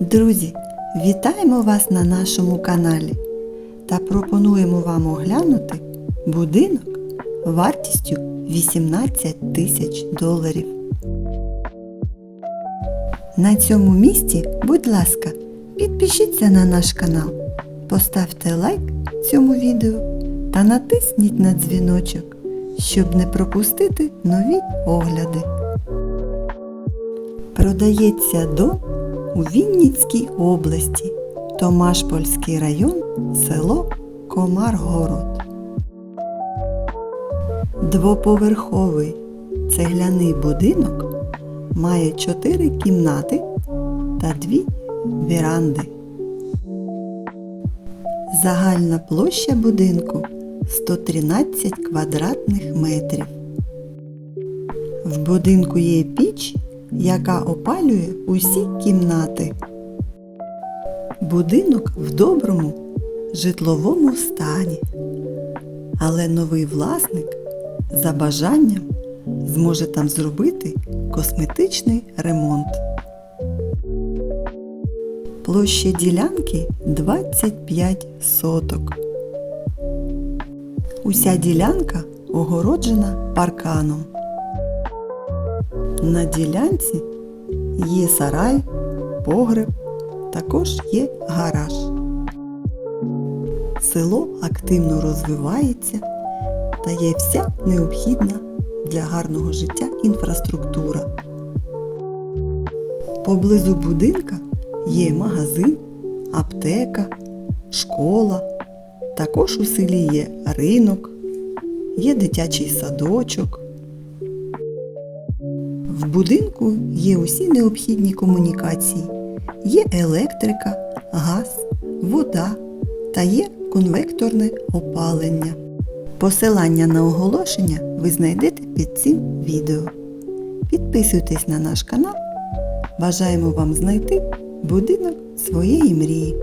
Друзі, вітаємо вас на нашому каналі та пропонуємо вам оглянути будинок вартістю 18 тисяч доларів. На цьому місці, будь ласка, підпишіться на наш канал, поставте лайк цьому відео та натисніть на дзвіночок, щоб не пропустити нові огляди. Продається дом у Вінницькій області, Томашпольський район, село Комаргород. Двоповерховий цегляний будинок має чотири кімнати та дві віранди. Загальна площа будинку 113 квадратних метрів. В будинку є піч, яка опалює усі кімнати. Будинок в доброму житловому стані. Але новий власник за бажанням зможе там зробити косметичний ремонт. Площа ділянки 25 соток. Уся ділянка огороджена парканом. На ділянці є сарай, погреб, також є гараж. Село активно розвивається та є вся необхідна для гарного життя інфраструктура. Поблизу будинка є магазин, аптека, школа. Також у селі є ринок, є дитячий садочок. В будинку є усі необхідні комунікації. Є електрика, газ, вода та є конвекторне опалення. Посилання на оголошення ви знайдете під цим відео. Підписуйтесь на наш канал. Бажаємо вам знайти будинок своєї мрії.